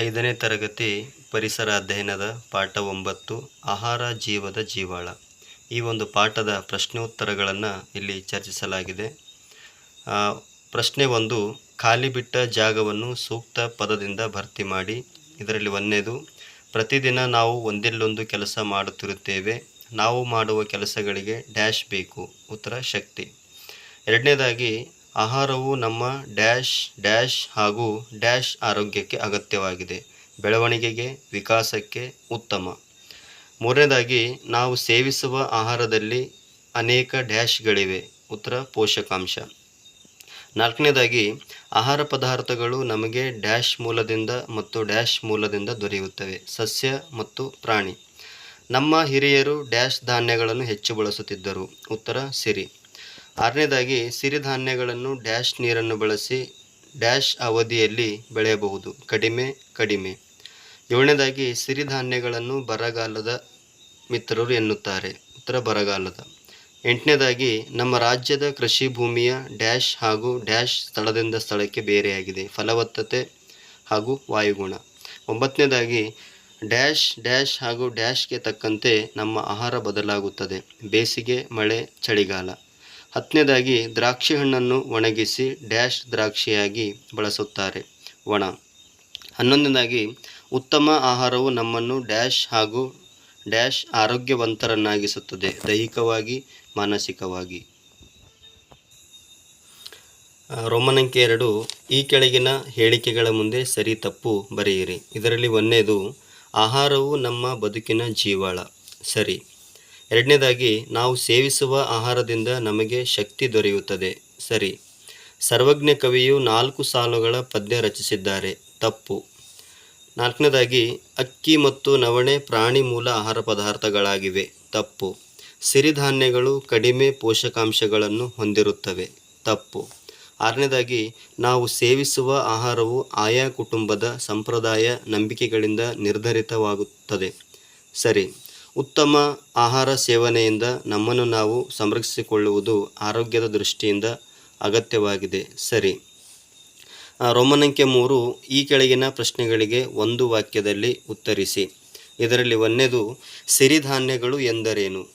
ಐದನೇ ತರಗತಿ ಪರಿಸರ ಅಧ್ಯಯನದ ಪಾಠ ಒಂಬತ್ತು, ಆಹಾರ ಜೀವದ ಜೀವಾಳ. ಈ ಒಂದು ಪಾಠದ ಪ್ರಶ್ನೋತ್ತರಗಳನ್ನು ಇಲ್ಲಿ ಚರ್ಚಿಸಲಾಗಿದೆ. ಪ್ರಶ್ನೆ ಒಂದು, ಖಾಲಿ ಬಿಟ್ಟ ಜಾಗವನ್ನು ಸೂಕ್ತ ಪದದಿಂದ ಭರ್ತಿ ಮಾಡಿ, ಇದರಲ್ಲಿ ಒಂದನೇದು, ಪ್ರತಿದಿನ ನಾವು ಒಂದಿಲ್ಲೊಂದು ಕೆಲಸ ಮಾಡುತ್ತಿರುತ್ತೇವೆ, ನಾವು ಮಾಡುವ ಕೆಲಸಗಳಿಗೆ ಡ್ಯಾಶ್ ಬೇಕು, ಉತ್ತರ ಶಕ್ತಿ. ಎರಡನೇದಾಗಿ ಆಹಾರವು ನಮ್ಮ ಡ್ಯಾಶ್ ಡ್ಯಾಶ್ ಹಾಗೂ ಡ್ಯಾಶ್ ಆರೋಗ್ಯಕ್ಕೆ ಅಗತ್ಯವಾಗಿದೆ. ಬೆಳವಣಿಗೆಗೆ, ವಿಕಾಸಕ್ಕೆ ಉತ್ತಮ. ಮೂರನೇದಾಗಿ, ನಾವು ಸೇವಿಸುವ ಆಹಾರದಲ್ಲಿ ಅನೇಕ ಡ್ಯಾಶ್ಗಳಿವೆ. ಉತ್ತರ, ಪೋಷಕಾಂಶ. ನಾಲ್ಕನೇದಾಗಿ, ಆಹಾರ ಪದಾರ್ಥಗಳು ನಮಗೆ ಡ್ಯಾಶ್ ಮೂಲದಿಂದ ಮತ್ತು ಡ್ಯಾಶ್ ಮೂಲದಿಂದ ದೊರೆಯುತ್ತವೆ. ಸಸ್ಯ ಮತ್ತು ಪ್ರಾಣಿ. ನಮ್ಮ ಹಿರಿಯರು ಡ್ಯಾಶ್ ಧಾನ್ಯಗಳನ್ನು ಹೆಚ್ಚು ಬಳಸುತ್ತಿದ್ದರು. ಉತ್ತರ, ಸಿರಿ. ಆರನೇದಾಗಿ ಸಿರಿಧಾನ್ಯಗಳನ್ನು ಡ್ಯಾಶ್ ನೀರನ್ನು ಬಳಸಿ ಡ್ಯಾಶ್ ಅವಧಿಯಲ್ಲಿ ಬೆಳೆಯಬಹುದು. ಕಡಿಮೆ ಕಡಿಮೆ. ಏಳನೇದಾಗಿ ಸಿರಿಧಾನ್ಯಗಳನ್ನು ಬರಗಾಲದ ಮಿತ್ರರು ಎನ್ನುತ್ತಾರೆ. ಉತ್ತರ ಬರಗಾಲದ. ಎಂಟನೇದಾಗಿ ನಮ್ಮ ರಾಜ್ಯದ ಕೃಷಿ ಭೂಮಿಯ ಡ್ಯಾಶ್ ಹಾಗೂ ಡ್ಯಾಶ್ ಸ್ಥಳದಿಂದ ಸ್ಥಳಕ್ಕೆ ಬೇರೆಯಾಗಿದೆ. ಫಲವತ್ತತೆ ಹಾಗೂ ವಾಯುಗುಣ. ಒಂಬತ್ತನೇದಾಗಿ ಡ್ಯಾಶ್ ಡ್ಯಾಶ್ ಹಾಗೂ ಡ್ಯಾಶ್ಗೆ ತಕ್ಕಂತೆ ನಮ್ಮ ಆಹಾರ ಬದಲಾಗುತ್ತದೆ. ಬೇಸಿಗೆ, ಮಳೆ, ಚಳಿಗಾಲ. ಹತ್ತನೇದಾಗಿ ದ್ರಾಕ್ಷಿ ಹಣ್ಣನ್ನು ಒಣಗಿಸಿ ಡ್ಯಾಶ್ ದ್ರಾಕ್ಷಿಯಾಗಿ ಬಳಸುತ್ತಾರೆ. ಒಣ. ಹನ್ನೊಂದನೇದಾಗಿ ಉತ್ತಮ ಆಹಾರವು ನಮ್ಮನ್ನು ಡ್ಯಾಶ್ ಹಾಗೂ ಡ್ಯಾಶ್ ಆರೋಗ್ಯವಂತರನ್ನಾಗಿಸುತ್ತದೆ, ದೈಹಿಕವಾಗಿ, ಮಾನಸಿಕವಾಗಿ. ರೋಮನಂಕೆ ಎರಡು, ಈ ಕೆಳಗಿನ ಹೇಳಿಕೆಗಳ ಮುಂದೆ ಸರಿ ತಪ್ಪು ಬರೆಯಿರಿ. ಇದರಲ್ಲಿ ಒಂದೇದು, ಆಹಾರವು ನಮ್ಮ ಬದುಕಿನ ಜೀವಾಳ. ಸರಿ. ಎರಡನೇದಾಗಿ, ನಾವು ಸೇವಿಸುವ ಆಹಾರದಿಂದ ನಮಗೆ ಶಕ್ತಿ ದೊರೆಯುತ್ತದೆ. ಸರಿ. ಸರ್ವಜ್ಞ ಕವಿಯು ನಾಲ್ಕು ಸಾಲುಗಳ ಪದ್ಯ ರಚಿಸಿದ್ದಾರೆ. ತಪ್ಪು. ನಾಲ್ಕನೇದಾಗಿ, ಅಕ್ಕಿ ಮತ್ತು ನವಣೆ ಪ್ರಾಣಿ ಮೂಲ ಆಹಾರ ಪದಾರ್ಥಗಳಾಗಿವೆ. ತಪ್ಪು. ಸಿರಿಧಾನ್ಯಗಳು ಕಡಿಮೆ ಪೋಷಕಾಂಶಗಳನ್ನು ಹೊಂದಿರುತ್ತವೆ. ತಪ್ಪು. ಆರನೇದಾಗಿ, ನಾವು ಸೇವಿಸುವ ಆಹಾರವು ಆಯಾ ಕುಟುಂಬದ ಸಂಪ್ರದಾಯ ನಂಬಿಕೆಗಳಿಂದ ನಿರ್ಧರಿತವಾಗುತ್ತದೆ. ಸರಿ. ಉತ್ತಮ ಆಹಾರ ಸೇವನೆಯಿಂದ ನಮ್ಮನ್ನು ನಾವು ಸಂರಕ್ಷಿಸಿಕೊಳ್ಳುವುದು ಆರೋಗ್ಯದ ದೃಷ್ಟಿಯಿಂದ ಅಗತ್ಯವಾಗಿದೆ. ಸರಿ. ರೋಮನಂಕೆ ಮೂರು ಈ ಕೆಳಗಿನ ಪ್ರಶ್ನೆಗಳಿಗೆ ಒಂದು ವಾಕ್ಯದಲ್ಲಿ ಉತ್ತರಿಸಿ. ಇದರಲ್ಲಿ ಒಂದೇದು ಸಿರಿಧಾನ್ಯಗಳು ಎಂದರೇನು?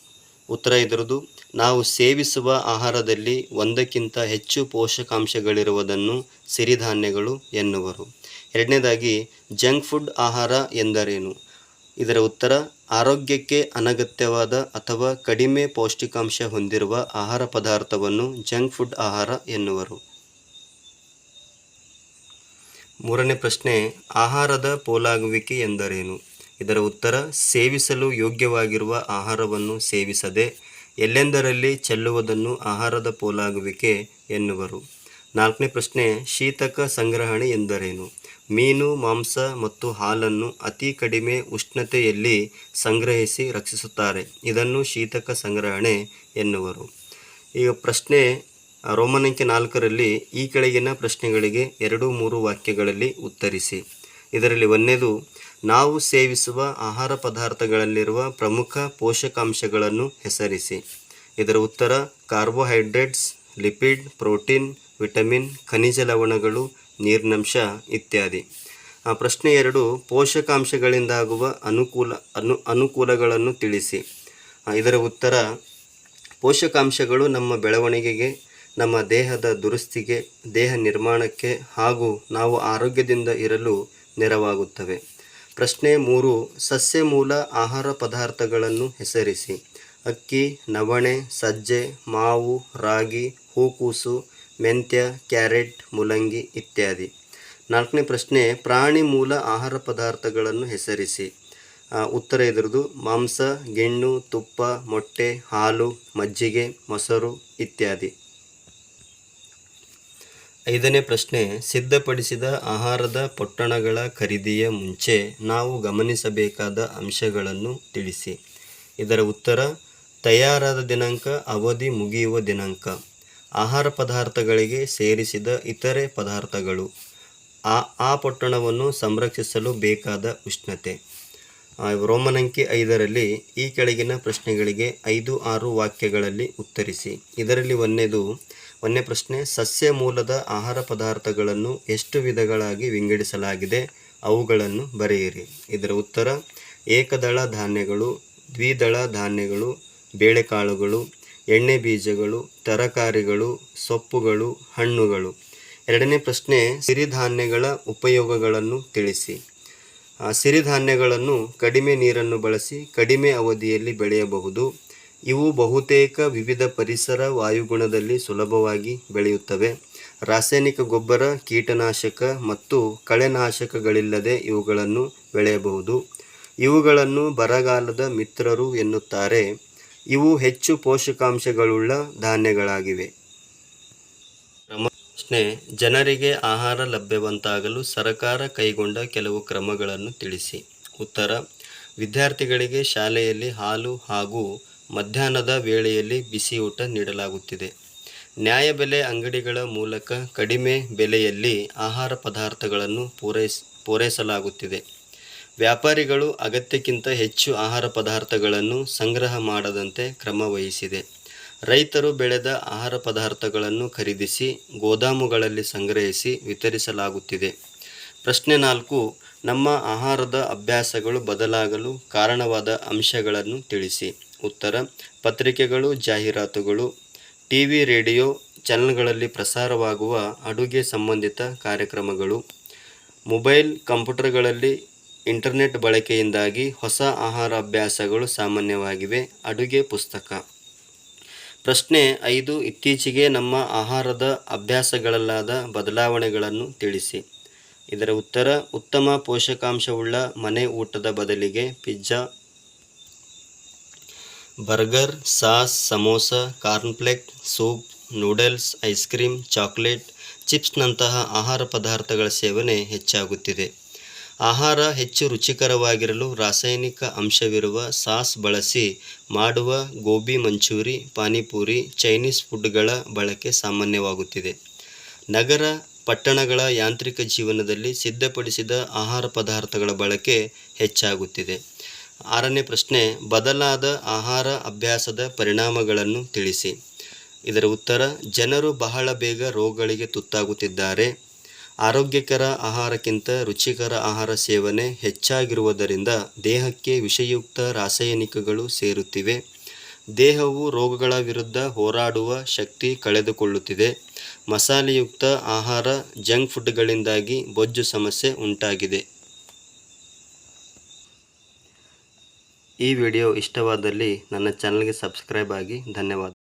ಉತ್ತರ ಇದರದು, ನಾವು ಸೇವಿಸುವ ಆಹಾರದಲ್ಲಿ ಒಂದಕ್ಕಿಂತ ಹೆಚ್ಚು ಪೋಷಕಾಂಶಗಳಿರುವುದನ್ನು ಸಿರಿಧಾನ್ಯಗಳು ಎನ್ನುವರು. ಎರಡನೇದಾಗಿ, ಜಂಕ್ ಫುಡ್ ಆಹಾರ ಎಂದರೇನು? ಇದರ ಉತ್ತರ, ಆರೋಗ್ಯಕ್ಕೆ ಅನಗತ್ಯವಾದ ಅಥವಾ ಕಡಿಮೆ ಪೌಷ್ಟಿಕಾಂಶ ಹೊಂದಿರುವ ಆಹಾರ ಪದಾರ್ಥವನ್ನು ಜಂಕ್ ಫುಡ್ ಆಹಾರ ಎನ್ನುವರು. ಮೂರನೇ ಪ್ರಶ್ನೆ, ಆಹಾರದ ಪೋಲಾಗುವಿಕೆ ಎಂದರೇನು? ಇದರ ಉತ್ತರ, ಸೇವಿಸಲು ಯೋಗ್ಯವಾಗಿರುವ ಆಹಾರವನ್ನು ಸೇವಿಸದೆ ಎಲ್ಲೆಂದರಲ್ಲಿ ಚೆಲ್ಲುವುದನ್ನು ಆಹಾರದ ಪೋಲಾಗುವಿಕೆ ಎನ್ನುವರು. ನಾಲ್ಕನೇ ಪ್ರಶ್ನೆ, ಶೀತಕ ಸಂಗ್ರಹಣೆ ಎಂದರೇನು? ಮೀನು, ಮಾಂಸ ಮತ್ತು ಹಾಲನ್ನು ಅತಿ ಕಡಿಮೆ ಉಷ್ಣತೆಯಲ್ಲಿ ಸಂಗ್ರಹಿಸಿ ರಕ್ಷಿಸುತ್ತಾರೆ. ಇದನ್ನು ಶೀತಕ ಸಂಗ್ರಹಣೆ ಎನ್ನುವರು. ಈಗ ಪ್ರಶ್ನೆ ರೋಮನಂಕೆ ನಾಲ್ಕರಲ್ಲಿ ಈ ಕೆಳಗಿನ ಪ್ರಶ್ನೆಗಳಿಗೆ ಎರಡು ಮೂರು ವಾಕ್ಯಗಳಲ್ಲಿ ಉತ್ತರಿಸಿ. ಇದರಲ್ಲಿ ಒಂದೇದು, ನಾವು ಸೇವಿಸುವ ಆಹಾರ ಪದಾರ್ಥಗಳಲ್ಲಿರುವ ಪ್ರಮುಖ ಪೋಷಕಾಂಶಗಳನ್ನು ಹೆಸರಿಸಿ. ಇದರ ಉತ್ತರ, ಕಾರ್ಬೋಹೈಡ್ರೇಟ್ಸ್ ಲಿಪಿಡ್, ಪ್ರೋಟೀನ್, ವಿಟಮಿನ್, ಖನಿಜ ಲವಣಗಳು, ನೀರಿನಂಶ ಇತ್ಯಾದಿ. ಪ್ರಶ್ನೆ ಎರಡು ಪೋಷಕಾಂಶಗಳಿಂದಾಗುವ ಅನುಕೂಲ, ಅನು, ಅನುಕೂಲಗಳನ್ನು ತಿಳಿಸಿ. ಇದರ ಉತ್ತರ, ಪೋಷಕಾಂಶಗಳು ನಮ್ಮ ಬೆಳವಣಿಗೆಗೆ, ನಮ್ಮ ದೇಹದ ದುರಸ್ತಿಗೆ, ದೇಹ ನಿರ್ಮಾಣಕ್ಕೆ ಹಾಗೂ ನಾವು ಆರೋಗ್ಯದಿಂದ ಇರಲು ನೆರವಾಗುತ್ತವೆ. ಪ್ರಶ್ನೆ ಮೂರು ಸಸ್ಯ ಮೂಲ ಆಹಾರ ಪದಾರ್ಥಗಳನ್ನು ಹೆಸರಿಸಿ. ಅಕ್ಕಿ, ನವಣೆ, ಸಜ್ಜೆ, ಮಾವು, ರಾಗಿ ಹೂಕೋಸು, ಮೆಂತ್ಯ, ಕ್ಯಾರೆಟ್, ಮುಲಂಗಿ ಇತ್ಯಾದಿ. ನಾಲ್ಕನೇ ಪ್ರಶ್ನೆ, ಪ್ರಾಣಿ ಮೂಲ ಆಹಾರ ಪದಾರ್ಥಗಳನ್ನು ಹೆಸರಿಸಿ. ಉತ್ತರ ಇದರದು ಮಾಂಸ, ಗೆಣ್ಣು, ತುಪ್ಪ, ಮೊಟ್ಟೆ, ಹಾಲು, ಮಜ್ಜಿಗೆ, ಮೊಸರು ಇತ್ಯಾದಿ. ಐದನೇ ಪ್ರಶ್ನೆ, ಸಿದ್ಧಪಡಿಸಿದ ಆಹಾರದ ಪೊಟ್ಟಣಗಳ ಖರೀದಿಯ ಮುಂಚೆ ನಾವು ಗಮನಿಸಬೇಕಾದ ಅಂಶಗಳನ್ನು ತಿಳಿಸಿ. ಇದರ ಉತ್ತರ, ತಯಾರಾದ ದಿನಾಂಕ, ಅವಧಿ ಮುಗಿಯುವ ದಿನಾಂಕ. ಆಹಾರ ಪದಾರ್ಥಗಳಿಗೆ ಸೇರಿಸಿದ ಇತರೆ ಪದಾರ್ಥಗಳು. ಆ ಆ ಪೊಟ್ಟಣವನ್ನು ಸಂರಕ್ಷಿಸಲು ಬೇಕಾದ ಉಷ್ಣತೆ. ರೋಮನ್ ಅಂಕಿ ಐದರಲ್ಲಿ ಈ ಕೆಳಗಿನ ಪ್ರಶ್ನೆಗಳಿಗೆ ಐದು, ಆರು ವಾಕ್ಯಗಳಲ್ಲಿ ಉತ್ತರಿಸಿ. ಇದರಲ್ಲಿ ಒಂದನೇದು ಒಂದನೇ ಪ್ರಶ್ನೆ, ಸಸ್ಯ ಮೂಲದ ಆಹಾರ ಪದಾರ್ಥಗಳನ್ನು ಎಷ್ಟು ವಿಧಗಳಾಗಿ ವಿಂಗಡಿಸಲಾಗಿದೆ, ಅವುಗಳನ್ನು ಬರೆಯಿರಿ. ಇದರ ಉತ್ತರ, ಏಕದಳ ಧಾನ್ಯಗಳು, ದ್ವಿದಳ ಧಾನ್ಯಗಳು, ಬೇಳೆಕಾಳುಗಳು ಎಣ್ಣೆ ಬೀಜಗಳು, ತರಕಾರಿಗಳು, ಸೊಪ್ಪುಗಳು, ಹಣ್ಣುಗಳು. ಎರಡನೇ ಪ್ರಶ್ನೆ, ಸಿರಿಧಾನ್ಯಗಳ ಉಪಯೋಗಗಳನ್ನು ತಿಳಿಸಿ. ಸಿರಿಧಾನ್ಯಗಳನ್ನು ಕಡಿಮೆ ನೀರನ್ನು ಬಳಸಿ ಕಡಿಮೆ ಅವಧಿಯಲ್ಲಿ ಬೆಳೆಯಬಹುದು. ಇವು ಬಹುತೇಕ ವಿವಿಧ ಪರಿಸರ ವಾಯುಗುಣದಲ್ಲಿ ಸುಲಭವಾಗಿ ಬೆಳೆಯುತ್ತವೆ. ರಾಸಾಯನಿಕ ಗೊಬ್ಬರ, ಕೀಟನಾಶಕ ಮತ್ತು ಕಳೆನಾಶಕಗಳಿಲ್ಲದೆ ಇವುಗಳನ್ನು ಬೆಳೆಯಬಹುದು. ಇವುಗಳನ್ನು ಬರಗಾಲದ ಮಿತ್ರರು ಎನ್ನುತ್ತಾರೆ. ಇವು ಹೆಚ್ಚು ಪೋಷಕಾಂಶಗಳುಳ್ಳ ಧಾನ್ಯಗಳಾಗಿವೆ. ಪ್ರಶ್ನೆ ಜನರಿಗೆ ಆಹಾರ ಲಭ್ಯವಂತಾಗಲು ಸರಕಾರ ಕೈಗೊಂಡ ಕೆಲವು ಕ್ರಮಗಳನ್ನು ತಿಳಿಸಿ. ಉತ್ತರ, ವಿದ್ಯಾರ್ಥಿಗಳಿಗೆ ಶಾಲೆಯಲ್ಲಿ ಹಾಲು ಹಾಗೂ ಮಧ್ಯಾಹ್ನದ ವೇಳೆಯಲ್ಲಿ ಬಿಸಿಯೂಟ ನೀಡಲಾಗುತ್ತಿದೆ. ನ್ಯಾಯಬೆಲೆ ಅಂಗಡಿಗಳ ಮೂಲಕ ಕಡಿಮೆ ಬೆಲೆಯಲ್ಲಿ ಆಹಾರ ಪದಾರ್ಥಗಳನ್ನು ಪೂರೈಸ್, ಪೂರೈಸಲಾಗುತ್ತಿದೆ. ವ್ಯಾಪಾರಿಗಳು ಅಗತ್ಯಕ್ಕಿಂತ ಹೆಚ್ಚು ಆಹಾರ ಪದಾರ್ಥಗಳನ್ನು ಸಂಗ್ರಹ ಮಾಡದಂತೆ ಕ್ರಮ ವಹಿಸಿದೆ. ರೈತರು ಬೆಳೆದ ಆಹಾರ ಪದಾರ್ಥಗಳನ್ನು ಖರೀದಿಸಿ, ಗೋದಾಮುಗಳಲ್ಲಿ ಸಂಗ್ರಹಿಸಿ ವಿತರಿಸಲಾಗುತ್ತಿದೆ. ಪ್ರಶ್ನೆ ನಾಲ್ಕು, ನಮ್ಮ ಆಹಾರದ ಅಭ್ಯಾಸಗಳು ಬದಲಾಗಲು ಕಾರಣವಾದ ಅಂಶಗಳನ್ನು ತಿಳಿಸಿ. ಉತ್ತರ, ಪತ್ರಿಕೆಗಳು, ಜಾಹೀರಾತುಗಳು ಟಿ ವಿ ರೇಡಿಯೋ ಚಾನಲ್ಗಳಲ್ಲಿ ಪ್ರಸಾರವಾಗುವ ಅಡುಗೆ ಸಂಬಂಧಿತ ಕಾರ್ಯಕ್ರಮಗಳು, ಮೊಬೈಲ್, ಕಂಪ್ಯೂಟರ್ಗಳಲ್ಲಿ ಇಂಟರ್ನೆಟ್ ಬಳಕೆಯಿಂದಾಗಿ ಹೊಸ ಆಹಾರ ಅಭ್ಯಾಸಗಳು ಸಾಮಾನ್ಯವಾಗಿವೆ. ಅಡುಗೆ ಪುಸ್ತಕ. ಪ್ರಶ್ನೆ ಐದು, ಇತ್ತೀಚೆಗೆ ನಮ್ಮ ಆಹಾರದ ಅಭ್ಯಾಸಗಳಲ್ಲಾದ ಬದಲಾವಣೆಗಳನ್ನು ತಿಳಿಸಿ. ಇದರ ಉತ್ತರ, ಉತ್ತಮ ಪೋಷಕಾಂಶವುಳ್ಳ ಮನೆ ಊಟದ ಬದಲಿಗೆ pizza, burger, sauce, samosa cornflake soup, noodles, ice cream, chocolate, ಚಿಪ್ಸ್ನಂತಹ ಆಹಾರ ಪದಾರ್ಥಗಳ ಸೇವನೆ ಹೆಚ್ಚಾಗುತ್ತಿದೆ. ಆಹಾರ ಹೆಚ್ಚು ರುಚಿಕರವಾಗಿರಲು ರಾಸಾಯನಿಕ ಅಂಶವಿರುವ ಸಾಸ್ ಬಳಸಿ ಮಾಡುವ ಗೋಬಿ ಮಂಚೂರಿ, ಪಾನಿಪೂರಿ, ಚೈನೀಸ್ ಫುಡ್ಗಳ ಬಳಕೆ ಸಾಮಾನ್ಯವಾಗುತ್ತಿದೆ. ನಗರ ಪಟ್ಟಣಗಳ ಯಾಂತ್ರಿಕ ಜೀವನದಲ್ಲಿ ಸಿದ್ಧಪಡಿಸಿದ ಆಹಾರ ಪದಾರ್ಥಗಳ ಬಳಕೆ ಹೆಚ್ಚಾಗುತ್ತಿದೆ. ಆರನೇ ಪ್ರಶ್ನೆ, ಬದಲಾದ ಆಹಾರ ಅಭ್ಯಾಸದ ಪರಿಣಾಮಗಳನ್ನು ತಿಳಿಸಿ. ಇದರ ಉತ್ತರ, ಜನರು ಬಹಳ ಬೇಗ ರೋಗಗಳಿಗೆ ತುತ್ತಾಗುತ್ತಿದ್ದಾರೆ. ಆರೋಗ್ಯಕರ ಆಹಾರಕ್ಕಿಂತ ರುಚಿಕರ ಆಹಾರ ಸೇವನೆ ಹೆಚ್ಚಾಗಿರುವುದರಿಂದ ದೇಹಕ್ಕೆ ವಿಷಯುಕ್ತ ರಾಸಾಯನಿಕಗಳು ಸೇರುತ್ತಿವೆ. ದೇಹವು ರೋಗಗಳ ವಿರುದ್ಧ ಹೋರಾಡುವ ಶಕ್ತಿ ಕಳೆದುಕೊಳ್ಳುತ್ತಿದೆ. ಮಸಾಲೆಯುಕ್ತ ಆಹಾರ ಜಂಕ್ ಫುಡ್ಗಳಿಂದಾಗಿ ಬೊಜ್ಜು ಸಮಸ್ಯೆ ಉಂಟಾಗಿದೆ. ಈ ವಿಡಿಯೋ ಇಷ್ಟವಾದಲ್ಲಿ ನನ್ನ ಚಾನಲ್ಗೆ ಸಬ್ಸ್ಕ್ರೈಬ್ ಆಗಿ ಧನ್ಯವಾದ.